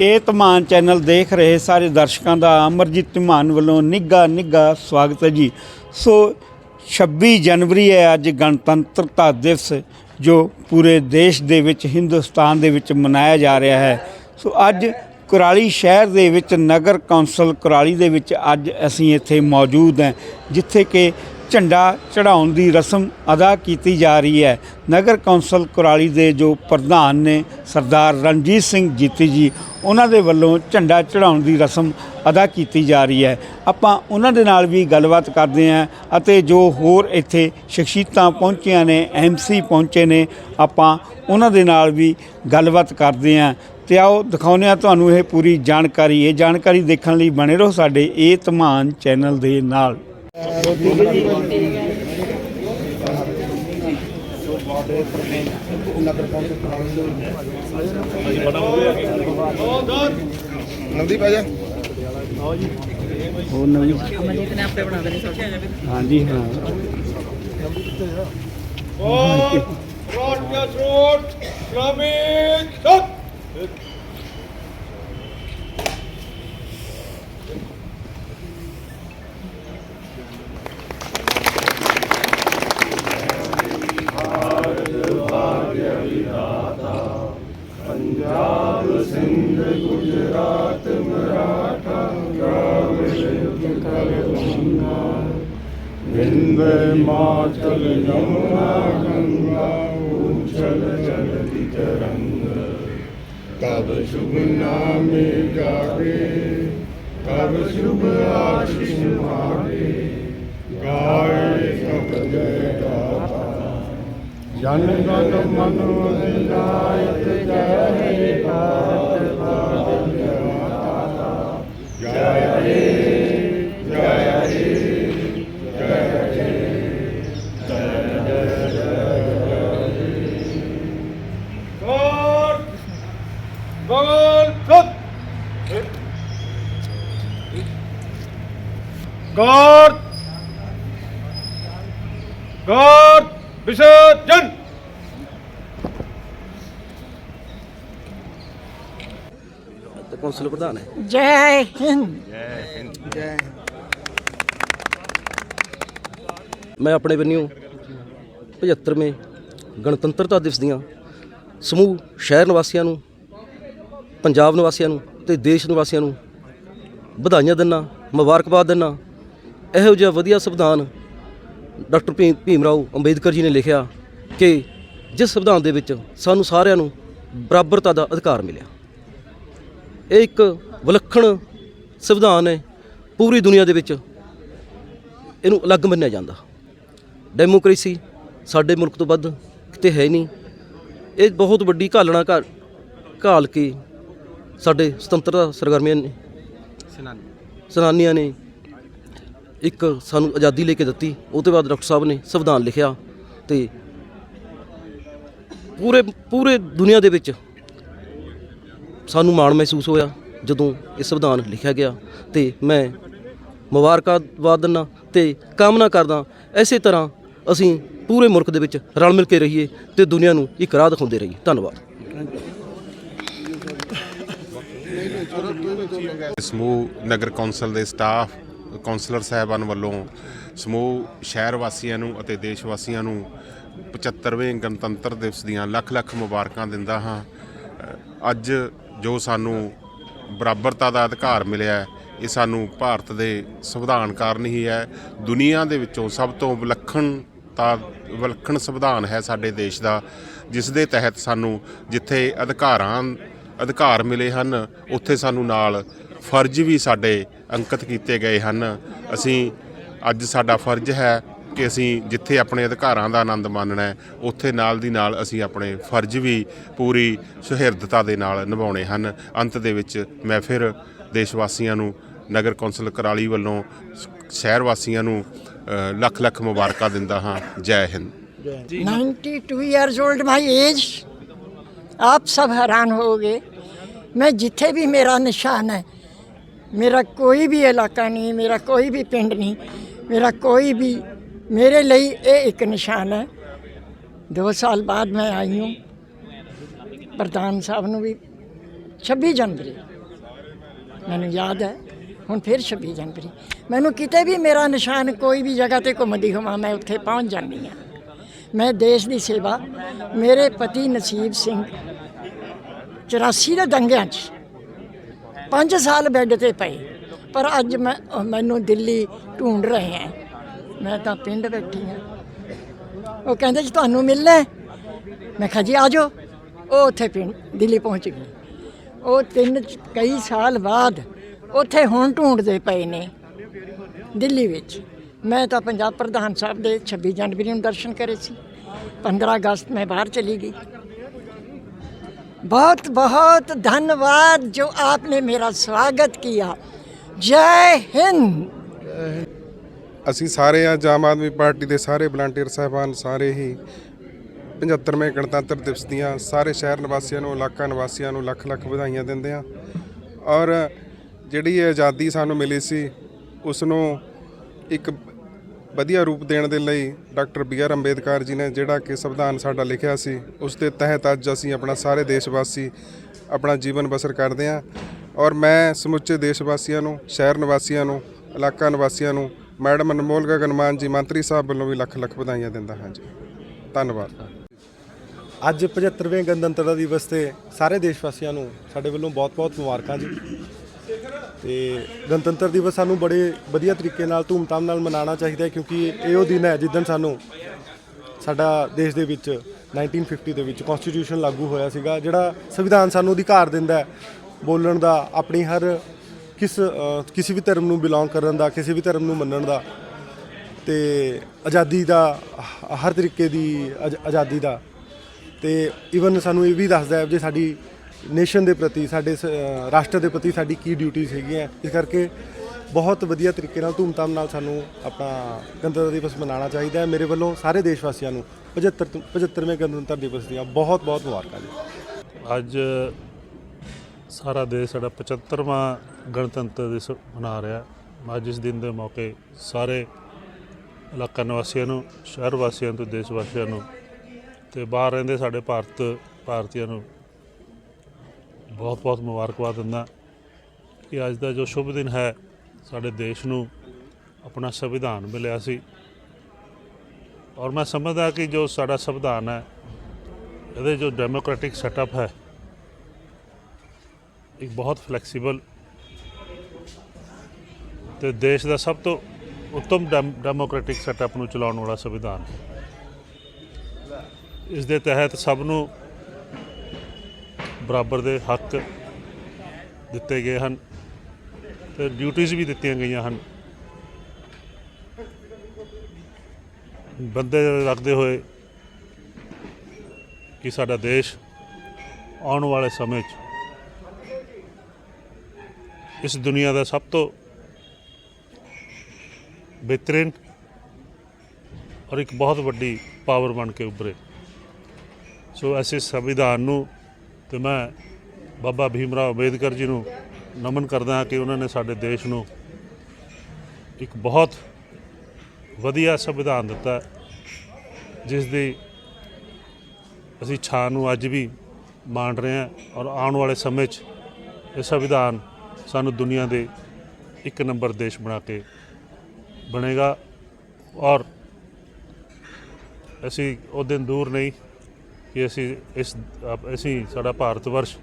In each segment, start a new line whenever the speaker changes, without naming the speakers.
ਇਹ ਧਮਾਨ ਚੈਨਲ ਦੇਖ ਰਹੇ ਸਾਰੇ ਦਰਸ਼ਕਾਂ ਦਾ ਅਮਰਜੀਤ ਧਮਾਨ ਵੱਲੋਂ ਨਿੱਘਾ ਨਿੱਘਾ ਸਵਾਗਤ ਹੈ ਜੀ। ਸੋ 26 ਜਨਵਰੀ ਹੈ, ਅੱਜ ਗਣਤੰਤਰਤਾ ਦਿਵਸ ਜੋ ਪੂਰੇ ਦੇਸ਼ ਦੇ ਵਿੱਚ, ਹਿੰਦੁਸਤਾਨ ਦੇ ਵਿੱਚ ਮਨਾਇਆ ਜਾ ਰਿਹਾ ਹੈ। ਸੋ ਅੱਜ ਕੁਰਾਲੀ ਸ਼ਹਿਰ ਦੇ ਵਿੱਚ ਨਗਰ ਕੌਂਸਲ ਕੁਰਾਲੀ ਦੇ ਵਿੱਚ ਅੱਜ ਅਸੀਂ ਇੱਥੇ ਮੌਜੂਦ ਹਾਂ, ਜਿੱਥੇ ਕਿ ਝੰਡਾ ਚੜਾਉਣ ਦੀ ਰਸਮ ਅਦਾ ਕੀਤੀ ਜਾ ਰਹੀ ਹੈ। ਨਗਰ ਕੌਂਸਲ ਕੁਰਾਲੀ ਦੇ ਜੋ ਪ੍ਰਧਾਨ ਨੇ ਸਰਦਾਰ ਰਣਜੀਤ ਸਿੰਘ ਜੀਤੀ ਜੀ, ਉਹਨਾਂ ਦੇ ਵੱਲੋਂ ਝੰਡਾ ਚੜਾਉਣ ਦੀ ਰਸਮ ਅਦਾ ਕੀਤੀ ਜਾ ਰਹੀ ਹੈ। ਆਪਾਂ ਉਹਨਾਂ ਦੇ ਨਾਲ ਵੀ ਗੱਲਬਾਤ ਕਰਦੇ ਹਾਂ ਅਤੇ ਜੋ ਹੋਰ ਇੱਥੇ ਸ਼ਖਸੀਅਤਾਂ ਪਹੁੰਚੀਆਂ ਨੇ ਐਮਸੀ ਪਹੁੰਚੇ ਨੇ, ਆਪਾਂ ਉਹਨਾਂ ਦੇ ਨਾਲ ਵੀ ਗੱਲਬਾਤ ਕਰਦੇ ਹਾਂ। ਤੇ ਆਓ ਦਿਖਾਉਂਦੇ ਹਾਂ ਤੁਹਾਨੂੰ ਇਹ ਪੂਰੀ ਜਾਣਕਾਰੀ। ਇਹ ਜਾਣਕਾਰੀ ਦੇਖਣ ਲਈ ਬਣੇ ਰਹੋ ਸਾਡੇ ਇਹ ਧਮਾਨ ਚੈਨਲ ਦੇ ਨਾਲ।
ਨਵਦੀਪ ਆ ਜਾ।
ਹੋਰ ਨਵੀਂ
ਅਮਰਜੀਤ ਨੇ ਆਪੇ ਬਣਾ ਦੇਣੀ ਸੋਚਿਆ ਜਾਵੇ।
ਹਾਂਜੀ ਹਾਂ।
ਵਿੰਦੇ ਮਾਤਲ ਯਮੁਨਾ ਗੰਗਾ ਉਛਲ ਜਲਦੀ ਤਰੰਗ ਤਬ ਸ਼ੁਭ ਨਾਮੇ ਜਾਗੇ ਤਬ ਸ਼ੁਭ ਆਸ਼ੀਸ਼ ਮਾਗੇ ਗਾਏ ਸਭ ਜੈ ਗਾਤਾ ਜਨ ਗਨ ਮਨ ਅਧਿਨਾਇਕ ਜੈ ਹੇ ਭਾਰਤ
God, God, Visurjan.
ਤੇ ਕੌਂਸਲ ਪ੍ਰਧਾਨ ਹੈ।
ਜੈ ਹਿੰਦ।
ਮੈਂ ਆਪਣੇ ਬੰਨਿਓ 75ਵੇਂ ਗਣਤੰਤਰਤਾ ਦਿਵਸ ਦੀਆਂ ਸਮੂਹ ਸ਼ਹਿਰ ਨਿਵਾਸੀਆਂ ਨੂੰ ਪੰਜਾਬ ਨਿਵਾਸੀਆਂ ਨੂੰ ਤੇ ਦੇਸ਼ ਨਿਵਾਸੀਆਂ ਨੂੰ ਵਧਾਈਆਂ ਦਿੰਨਾ ਮੁਬਾਰਕਬਾਦ ਦਿੰਨਾ ਇਹੋ ਜਿਹਾ ਵਧੀਆ ਸੰਵਿਧਾਨ ਡਾਕਟਰ ਭੀਮ ਰਾਓ ਅੰਬੇਦਕਰ ਜੀ ਨੇ ਲਿਖਿਆ ਕਿ ਜਿਸ ਸੰਵਿਧਾਨ ਦੇ ਵਿੱਚ ਸਾਨੂੰ ਸਾਰਿਆਂ ਨੂੰ ਬਰਾਬਰਤਾ ਦਾ ਅਧਿਕਾਰ ਮਿਲਿਆ। ਇਹ ਇੱਕ ਵਿਲੱਖਣ ਸੰਵਿਧਾਨ ਹੈ ਪੂਰੀ ਦੁਨੀਆ ਦੇ ਵਿੱਚ ਇਹਨੂੰ ਅਲੱਗ ਮੰਨਿਆ ਜਾਂਦਾ। ਡੈਮੋਕ੍ਰੇਸੀ ਸਾਡੇ ਮੁਲਕ ਤੋਂ ਵੱਧ ਕਿਤੇ ਹੈ ਨਹੀਂ। ਇਹ ਬਹੁਤ ਵੱਡੀ ਘਾਲਣਾ ਘਾਲ ਕੇ ਸਾਡੇ ਸੁਤੰਤਰਤਾ ਸਰਗਰਮੀਆਂ ਨੇ ਸੈਨਾਨੀਆਂ ਨੇ ਇੱਕ ਸਾਨੂੰ ਆਜ਼ਾਦੀ ਲੈ ਕੇ ਦਿੱਤੀ, ਉਹ ਤੋਂ ਬਾਅਦ ਡਾਕਟਰ ਸਾਹਿਬ ਨੇ ਸੰਵਿਧਾਨ ਲਿਖਿਆ ਤੇ ਪੂਰੇ ਪੂਰੇ ਦੁਨੀਆ ਦੇ ਵਿੱਚ ਸਾਨੂੰ ਮਾਣ ਮਹਿਸੂਸ ਹੋਇਆ ਜਦੋਂ ਇਹ ਸੰਵਿਧਾਨ ਲਿਖਿਆ ਗਿਆ ਤੇ ਮੈਂ ਮੁਬਾਰਕਬਾਦ ਦਿੰਦਾ ਤੇ ਕਾਮਨਾ ਕਰਦਾ ਐਸੇ ਤਰ੍ਹਾਂ ਅਸੀਂ ਪੂਰੇ ਮੁਲਕ ਦੇ ਵਿੱਚ ਰਲ ਮਿਲ ਕੇ ਰਹੀਏ ਤੇ ਦੁਨੀਆ ਨੂੰ ਇੱਕ ਰਾਹ ਦਿਖਾਉਂਦੇ ਰਹੀਏ। ਧੰਨਵਾਦ।
ਸਮੂਹ ਨਗਰ ਕੌਂਸਲ ਦੇ ਸਟਾਫ ਕੌਂਸਲਰ ਸਾਹਿਬਾਨ ਵੱਲੋਂ ਸਮੂਹ ਸ਼ਹਿਰ ਵਾਸੀਆਂ ਨੂੰ ਅਤੇ ਦੇਸ਼ ਵਾਸੀਆਂ ਨੂੰ 75ਵੇਂ ਗਣਤੰਤਰ ਦਿਵਸ ਦੀਆਂ ਲੱਖ ਲੱਖ ਮੁਬਾਰਕਾਂ ਦਿੰਦਾ ਹਾਂ। ਅੱਜ ਜੋ ਸਾਨੂੰ ਬਰਾਬਰਤਾ ਦਾ ਅਧਿਕਾਰ ਮਿਲਿਆ ਇਹ ਸਾਨੂੰ ਭਾਰਤ ਦੇ ਸੰਵਿਧਾਨ ਕਾਰਨ ਹੀ ਹੈ। ਦੁਨੀਆ ਦੇ ਵਿੱਚੋਂ ਸਭ ਤੋਂ ਵਿਲੱਖਣਤਾ ਵਿਲੱਖਣ ਸੰਵਿਧਾਨ ਹੈ ਸਾਡੇ ਦੇਸ਼ ਦਾ, ਜਿਸ ਦੇ ਤਹਿਤ ਸਾਨੂੰ ਜਿੱਥੇ ਅਧਿਕਾਰਾਂ ਅਧਿਕਾਰ ਮਿਲੇ ਹਨ, ਉੱਥੇ ਸਾਨੂੰ ਨਾਲ ਫਰਜ਼ ਵੀ ਸਾਡੇ ਅੰਕਿਤ ਕੀਤੇ ਗਏ ਹਨ। ਅਸੀਂ ਅੱਜ ਸਾਡਾ ਫਰਜ਼ ਹੈ ਕਿ ਅਸੀਂ ਜਿੱਥੇ ਆਪਣੇ ਅਧਿਕਾਰਾਂ ਦਾ ਆਨੰਦ ਮਾਣਨਾ ਹੈ ਉੱਥੇ ਨਾਲ ਦੀ ਨਾਲ ਅਸੀਂ ਆਪਣੇ ਫਰਜ਼ ਵੀ ਪੂਰੀ ਸੁਹਿਰਦਤਾ ਦੇ ਨਾਲ ਨਿਭਾਉਣੇ ਹਨ। ਅੰਤ ਦੇ ਵਿੱਚ ਮੈਂ ਫਿਰ ਦੇਸ਼ ਵਾਸੀਆਂ ਨੂੰ ਨਗਰ ਕੌਂਸਲ ਕਰਾਲੀ ਵੱਲੋਂ ਸ਼ਹਿਰ ਵਾਸੀਆਂ ਨੂੰ ਲੱਖ ਲੱਖ ਮੁਬਾਰਕਾਂ ਦਿੰਦਾ ਹਾਂ। ਜੈ ਹਿੰਦ।
92 ਇਅਰਸ 올ਡ ਮਾਈ ਏਜ ਆਪ ਸਭ ਹੈਰਾਨ ਹੋਗੇ ਮੈਂ ਜਿੱਥੇ ਵੀ ਮੇਰਾ ਨਿਸ਼ਾਨ ਹੈ ਮੇਰਾ ਕੋਈ ਵੀ ਇਲਾਕਾ ਨਹੀਂ, ਮੇਰਾ ਕੋਈ ਵੀ ਪਿੰਡ ਨਹੀਂ, ਮੇਰਾ ਕੋਈ ਵੀ, ਮੇਰੇ ਲਈ ਇਹ ਇੱਕ ਨਿਸ਼ਾਨ ਹੈ। 2 ਸਾਲ ਬਾਅਦ ਮੈਂ ਆਈ ਹੂੰ। ਪ੍ਰਧਾਨ ਸਾਹਿਬ ਨੂੰ ਵੀ 26 ਜਨਵਰੀ। ਮੈਨੂੰ ਯਾਦ ਹੈ, ਹੁਣ ਫਿਰ 26 ਜਨਵਰੀ। ਮੈਨੂੰ ਕਿਤੇ ਵੀ ਮੇਰਾ ਨਿਸ਼ਾਨ ਕੋਈ ਵੀ ਜਗ੍ਹਾ ਤੇ ਘੁੰਮਦੀ ਹੋਵਾਂ, ਮੈਂ ਉੱਥੇ ਪਹੁੰਚ ਜਾਂਦੀ ਹਾਂ। ਮੈਂ ਦੇਸ਼ ਦੀ ਸੇਵਾ, ਮੇਰੇ ਪਤੀ ਨਸੀਬ ਸਿੰਘ 84 ਦੇ ਦੰਗਿਆਂ 'ਚ 5 ਸਾਲ ਬੈੱਡ ਤੇ ਪਏ। ਪਰ ਅੱਜ ਮੈਂ ਮੈਨੂੰ ਦਿੱਲੀ ਢੂੰਡ ਰਹੇ ਹੈ। ਮੈਂ ਤਾਂ ਪਿੰਡ ਬੈਠੀ ਹਾਂ। ਉਹ ਕਹਿੰਦੇ ਜੀ, ਤੁਹਾਨੂੰ ਮਿਲਣਾ ਮੈਂ ਕਿਹਾ, ਜੀ, ਆ ਜਾਓ। ਉਹ ਉੱਥੇ ਪਿੰਡ, ਦਿੱਲੀ ਪਹੁੰਚ ਗਈ। ਉਹ ਤਿੰਨ, ਕਈ ਸਾਲ ਬਾਅਦ ਉੱਥੇ ਹੁਣ ਢੂੰਡਦੇ ਪਏ ਨੇ, ਦਿੱਲੀ ਵਿੱਚ। ਮੈਂ ਤਾਂ ਪੰਜਾਬ ਪ੍ਰਧਾਨ ਸਾਹਿਬ ਦੇ 26 ਜਨਵਰੀ ਨੂੰ ਦਰਸ਼ਨ ਕਰੇ ਸੀ। 15 ਅਗਸਤ ਮੈਂ ਬਾਹਰ ਚਲੀ ਗਈ। बहुत बहुत धन्यवाद जो आपने मेरा स्वागत किया जय हिंद
ਅਸੀਂ ਸਾਰੇ ਆ ਆਮ ਆਦਮੀ ਪਾਰਟੀ ਦੇ ਸਾਰੇ ਵਲੰਟੀਅਰ ਸਾਹਿਬਾਨ ਸਾਰੇ ਹੀ 75ਵੇਂ ਗਣਤੰਤਰ ਦਿਵਸ ਦੀਆਂ ਸਾਰੇ ਸ਼ਹਿਰ ਨਿਵਾਸੀਆਂ ਨੂੰ ਇਲਾਕਾ ਨਿਵਾਸੀਆਂ ਨੂੰ ਲੱਖ ਲੱਖ ਵਧਾਈਆਂ ਦਿੰਦੇ ਆ ਔਰ ਜਿਹੜੀ ਇਹ ਆਜ਼ਾਦੀ ਸਾਨੂੰ ਮਿਲੀ ਸੀ ਉਸ ਨੂੰ ਇੱਕ ਵਧੀਆ ਰੂਪ ਦੇਣ ਦੇ ਲਈ doctor B R Ambedkar ji ਨੇ ਜਿਹੜਾ ਕਿ ਸੰਵਿਧਾਨ ਸਾਡਾ ਲਿਖਿਆ ਸੀ, ਉਸ ਦੇ ਤਹਿਤ ਅੱਜ ਅਸੀਂ ਆਪਣਾ ਸਾਰੇ ਦੇਸ਼ ਵਾਸੀ ਆਪਣਾ ਜੀਵਨ ਬਸਰ ਕਰਦੇ ਹਾਂ ਔਰ ਮੈਂ ਸਮੁੱਚੇ ਦੇਸ਼ ਵਾਸੀਆਂ ਨੂੰ, ਸ਼ਹਿਰ ਨਿਵਾਸੀਆਂ ਨੂੰ, ਇਲਾਕਾ ਨਿਵਾਸੀਆਂ ਨੂੰ, ਮੈਡਮ ਅਨਮੋਲ ਗਗਨਮਾਨ ਜੀ, ਮੰਤਰੀ ਸਾਹਿਬ ਵੱਲੋਂ ਵੀ ਲੱਖ ਲੱਖ ਵਧਾਈਆਂ ਦਿੰਦਾ ਹਾਂ ਜੀ। ਧੰਨਵਾਦ।
ਅੱਜ 75ਵੇਂ ਗਣਤੰਤਰ ਦਿਵਸ ਤੇ ਸਾਰੇ ਦੇਸ਼ ਵਾਸੀਆਂ ਨੂੰ ਸਾਡੇ ਵੱਲੋਂ ਬਹੁਤ-ਬਹੁਤ ਮੁਬਾਰਕਾਂ ਜੀ। ਤੇ ਗਣਤੰਤਰ ਦਿਵਸ ਸਾਨੂੰ ਬੜੇ ਵਧੀਆ ਤਰੀਕੇ ਨਾਲ, ਧੂਮਧਾਮ ਨਾਲ ਮਨਾਉਣਾ ਚਾਹੀਦਾ ਹੈ ਕਿਉਂਕਿ ਇਹ ਉਹ ਦਿਨ ਹੈ ਜਿੱਦਣ ਸਾਨੂੰ ਸਾਡਾ ਦੇਸ਼ ਦੇ ਵਿੱਚ 1950 ਦੇ ਵਿੱਚ ਕਨਸਟੀਟਿਊਸ਼ਨ ਲਾਗੂ ਹੋਇਆ ਸੀਗਾ, ਜਿਹੜਾ ਸੰਵਿਧਾਨ ਸਾਨੂੰ ਅਧਿਕਾਰ ਦਿੰਦਾ ਹੈ ਬੋਲਣ ਦਾ, ਆਪਣੀ ਹਰ ਕਿਸ ਕਿਸੇ ਵੀ ਧਰਮ ਨੂੰ ਬਿਲੋਂਗ ਕਰਨ ਦਾ, ਕਿਸੇ ਵੀ ਧਰਮ ਨੂੰ ਮੰਨਣ ਦਾ ਤੇ ਆਜ਼ਾਦੀ ਦਾ ਹਰ ਤਰੀਕੇ ਦੀ ਆਜ਼- ਆਜ਼ਾਦੀ ਦਾ। ਤੇ ਈਵਨ ਸਾਨੂੰ ਇਹ ਵੀ ਦੱਸਦਾ ਹੈ ਜੇ ਸਾਡੀ ਨੇਸ਼ਨ ਦੇ ਪ੍ਰਤੀ, ਸਾਡੇ ਸ- ਰਾਸ਼ਟਰ ਦੇ ਪ੍ਰਤੀ ਸਾਡੀ ਕੀ ਡਿਊਟੀਜ਼ ਹੈਗੀਆਂ, ਇਸ ਕਰਕੇ ਬਹੁਤ ਵਧੀਆ ਤਰੀਕੇ ਨਾਲ, ਧੂਮਧਾਮ ਨਾਲ ਸਾਨੂੰ ਆਪਣਾ ਗਣਤੰਤਰ ਦਿਵਸ ਮਨਾਉਣਾ ਚਾਹੀਦਾ ਹੈ। ਮੇਰੇ ਵੱਲੋਂ ਸਾਰੇ ਦੇਸ਼ ਵਾਸੀਆਂ ਨੂੰ 75 ਤੋਂ- 75ਵੇਂ ਗਣਤੰਤਰ ਦਿਵਸ ਦੀਆਂ ਬਹੁਤ ਬਹੁਤ ਮੁਬਾਰਕਾਂ ਜੀ।
ਅੱਜ ਸਾਰਾ ਦੇਸ਼ ਸਾਡਾ 75ਵਾਂ ਗਣਤੰਤਰ ਦਿਵਸ ਮਨਾ ਰਿਹਾ ਅੱਜ ਇਸ ਦਿਨ ਦੇ ਮੌਕੇ ਸਾਰੇ ਇਲਾਕਾ ਨਿਵਾਸੀਆਂ ਨੂੰ, ਸ਼ਹਿਰ ਵਾਸੀਆਂ ਤੋਂ ਦੇਸ਼ ਵਾਸੀਆਂ ਨੂੰ ਤੇ ਬਾਹਰ ਰਹਿੰਦੇ ਸਾਡੇ ਭਾਰਤ, ਭਾਰਤੀਆਂ ਨੂੰ ਬਹੁਤ ਬਹੁਤ ਮੁਬਾਰਕਬਾਦ ਦਿੰਦਾ ਕਿ ਅੱਜ ਦਾ ਜੋ ਸ਼ੁਭ ਦਿਨ ਹੈ, ਸਾਡੇ ਦੇਸ਼ ਨੂੰ ਆਪਣਾ ਸੰਵਿਧਾਨ ਮਿਲਿਆ ਸੀ। ਔਰ ਮੈਂ ਸਮਝਦਾ ਕਿ ਜੋ ਸਾਡਾ ਸੰਵਿਧਾਨ ਹੈ, ਇਹਦੇ ਜੋ ਡੈਮੋਕ੍ਰੈਟਿਕ ਸੈਟਅਪ ਹੈ, ਇੱਕ ਬਹੁਤ ਫਲੈਕਸੀਬਲ ਤੇ ਦੇਸ਼ ਦਾ ਸਭ ਤੋਂ ਉੱਤਮ ਡੈਮ- ਡੈਮੋਕ੍ਰੈਟਿਕ ਸੈਟਅਪ ਨੂੰ ਚਲਾਉਣ ਵਾਲਾ ਸੰਵਿਧਾਨ ਹੈ। ਇਸ ਦੇ ਤਹਿਤ ਸਭ ਨੂੰ ਬਰਾਬਰ ਦੇ ਹੱਕ ਦਿੱਤੇ ਗਏ ਹਨ ਤੇ ਡਿਊਟੀਆਂ ਵੀ ਦਿੱਤੀਆਂ ਗਈਆਂ ਹਨ। ਬੰਦੇ ਰੱਖਦੇ ਹੋਏ ਕਿ ਸਾਡਾ ਦੇਸ਼ ਆਉਣ ਵਾਲੇ ਸਮੇਂ 'ਚ ਇਸ ਦੁਨੀਆ ਦਾ ਸਭ ਤੋਂ ਬਿਹਤਰੀਨ ਔਰ ਇੱਕ ਬਹੁਤ ਵੱਡੀ ਪਾਵਰ ਬਣ ਕੇ ਉੱਭਰੇ। ਸੋ ਐਸੇ ਸੰਵਿਧਾਨ ਨੂੰ ਤੇ ਮੈਂ ਬਾਬਾ ਭੀਮ ਰਾਓ ਅੰਬੇਦਕਰ ਜੀ ਨੂੰ ਨਮਨ ਕਰਦਾ ਹਾਂ ਕਿ ਉਹਨਾਂ ਨੇ ਸਾਡੇ ਦੇਸ਼ ਨੂੰ ਇੱਕ ਬਹੁਤ ਵਧੀਆ ਸੰਵਿਧਾਨ ਦਿੱਤਾ ਜਿਸ ਦੀ ਅਸੀਂ ਛਾਂ ਨੂੰ ਅੱਜ ਵੀ ਮਾਣ ਰਹੇ ਹਾਂ ਔਰ ਆਉਣ ਵਾਲੇ ਸਮੇਂ 'ਚ ਇਹ ਸੰਵਿਧਾਨ ਸਾਨੂੰ ਦੁਨੀਆ ਦੇ ਇੱਕ ਨੰਬਰ ਦੇਸ਼ ਬਣਾ ਕੇ ਬਣੇਗਾ ਔਰ ਅਸੀਂ ਉਹ ਦਿਨ ਦੂਰ ਨਹੀਂ ਕਿ ਅਸੀਂ ਇਸ, ਆਪ- ਅਸੀਂ ਸਾਡਾ ਭਾਰਤ ਵਰਸ਼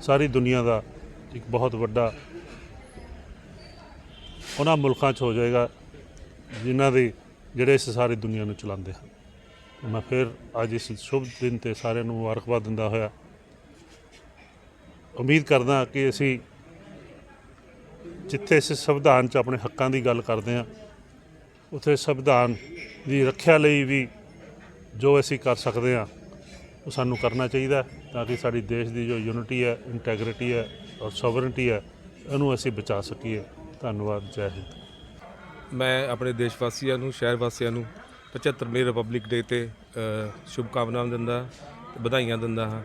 ਸਾਰੀ ਦੁਨੀਆ ਦਾ ਇੱਕ ਬਹੁਤ ਵੱਡਾ ਉਹਨਾਂ ਮੁਲਕਾਂ 'ਚ ਹੋ ਜਾਏਗਾ ਜਿਨ੍ਹਾਂ ਦੇ ਜਿਹੜੇ ਇਸ ਸਾਰੀ ਦੁਨੀਆ ਨੂੰ ਚਲਾਉਂਦੇ ਹਨ। ਮੈਂ ਫਿਰ ਅੱਜ ਇਸ ਸ਼ੁਭ ਦਿਨ ਤੇ ਸਾਰਿਆਂ ਨੂੰ ਮੁਬਾਰਕਬਾਦ ਦਿੰਦਾ ਹੋਇਆ। ਉਮੀਦ ਕਰਦਾ ਕਿ ਅਸੀਂ ਜਿੱਥੇ ਅਸੀਂ ਸੰਵਿਧਾਨ 'ਚ ਆਪਣੇ ਹੱਕਾਂ ਦੀ ਗੱਲ ਕਰਦੇ ਹਾਂ, ਉੱਥੇ ਸੰਵਿਧਾਨ ਦੀ ਰੱਖਿਆ ਲਈ ਵੀ ਜੋ ਅਸੀਂ ਕਰ ਸਕਦੇ ਹਾਂ ਉਹ ਸਾਨੂੰ ਕਰਨਾ ਚਾਹੀਦਾ ਤਾਂ ਕਿ ਸਾਡੀ ਦੇਸ਼ ਦੀ ਜੋ ਯੂਨਿਟੀ ਹੈ ਇੰਟੈਗ੍ਰਿਟੀ ਹੈ ਔਰ ਸੋਵਰਨਟੀ ਹੈ ਇਹਨੂੰ ਅਸੀਂ ਬਚਾ ਸਕੀਏ। ਧੰਨਵਾਦ ਜੈ ਹਿੰਦ।
ਮੈਂ ਆਪਣੇ ਦੇਸ਼ ਵਾਸੀਆਂ ਨੂੰ ਸ਼ਹਿਰ ਵਾਸੀਆਂ ਨੂੰ 75ਵੇਂ ਰਿਪਬਲਿਕ ਡੇ ਤੇ ਅ, ਸ਼ੁਭ ਕਾਮਨਾਵਾਂ ਦਿੰਦਾ ਤੇ ਵਧਾਈਆਂ ਦਿੰਦਾ ਹਾਂ।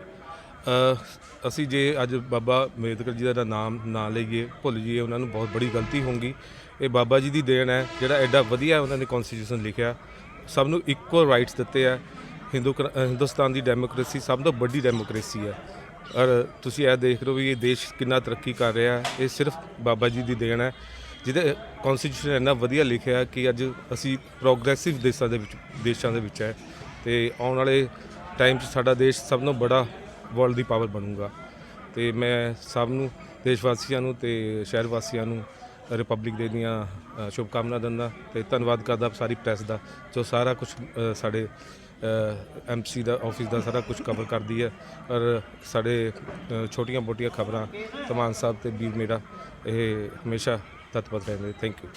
ਅਸੀਂ ਜੇ ਅੱਜ ਬਾਬਾ ਅੰਬੇਦਕਰ ਜੀ ਦਾ ਨਾਮ ਨਾ ਲਈਏ ਭੁੱਲ ਜਾਈਏ ਉਹਨਾਂ ਨੂੰ ਬਹੁਤ ਬੜੀ ਗਲਤੀ ਹੋਊਗੀ। ਇਹ ਬਾਬਾ ਜੀ ਦੀ ਦੇਣ ਹੈ ਜਿਹੜਾ ਐਡਾ ਵਧੀਆ ਉਹਨਾਂ ਨੇ ਕਨਸਟੀਟਿਊਸ਼ਨ ਲਿਖਿਆ। ਸਭ ਨੂੰ ਇਕੁਅਲ ਰਾਈਟਸ ਦਿੱਤੇ ਆ। ਹਿੰਦੂ ਹਿੰਦੁਸਤਾਨ ਦੀ ਡੈਮੋਕ੍ਰੇਸੀ ਸਭ ਤੋਂ ਵੱਡੀ ਡੈਮੋਕ੍ਰੇਸੀ ਹੈ। ਔਰ ਤੁਸੀਂ ਇਹ ਦੇਖ ਰਹੇ ਹੋ ਵੀ ਇਹ ਦੇਸ਼ ਕਿੰਨਾ ਤਰੱਕੀ ਕਰ ਰਿਹਾ ਹੈ। ਇਹ ਸਿਰਫ ਬਾਬਾ ਜੀ ਦੀ ਦੇਣ ਹੈ। ਜਿਹਦੇ ਕਨਸਟੀਟਿਊਸ਼ਨ ਇੰਨਾ ਵਧੀਆ ਲਿਖਿਆ ਕਿ ਅੱਜ ਅਸੀਂ ਪ੍ਰੋਗਰੈਸਿਵ ਦੇਸ਼ਾਂ ਦੇ ਵਿੱਚ ਦੇਸ਼ਾਂ ਦੇ ਵਿੱਚ ਹੈ। ਤੇ ਆਉਣ ਵਾਲੇ ਟਾਈਮ 'ਚ ਸਾਡਾ ਦੇਸ਼ ਸਭ ਤੋਂ ਬੜਾ ਵਰਲਡ ਦੀ ਪਾਵਰ ਬਣੂਗਾ। ਤੇ ਮੈਂ ਸਭ ਨੂੰ ਦੇਸ਼ ਵਾਸੀਆਂ ਨੂੰ ਤੇ ਸ਼ਹਿਰ ਵਾਸੀਆਂ ਨੂੰ ਰਿਪਬਲਿਕ ਡੇ ਦੀਆਂ ਅ, ਸ਼ੁਭਕਾਮਨਾ ਦਿੰਦਾ ਤੇ ਧੰਨਵਾਦ ਕਰਦਾ ਸਾਰੀ ਪ੍ਰੈਸ ਦਾ ਜੋ ਸਾਰਾ ਕੁਝ ਸਾਡੇ ਐਮਸੀ ਦਾ ਆਫਿਸ ਦਾ ਸਾਰਾ ਕੁਝ ਕਵਰ ਕਰਦੀ ਹੈ। ਔਰ ਸਾਡੇ ਛੋਟੀਆਂ ਮੋਟੀਆਂ ਖਬਰਾਂ, ਤਮਾਨ ਸਾਹਿਬ ਤੇ ਵੀਰ ਮੇਰਾ, ਇਹ ਹਮੇਸ਼ਾ ਤਤਪਰ ਰਹਿੰਦੇ। Thank you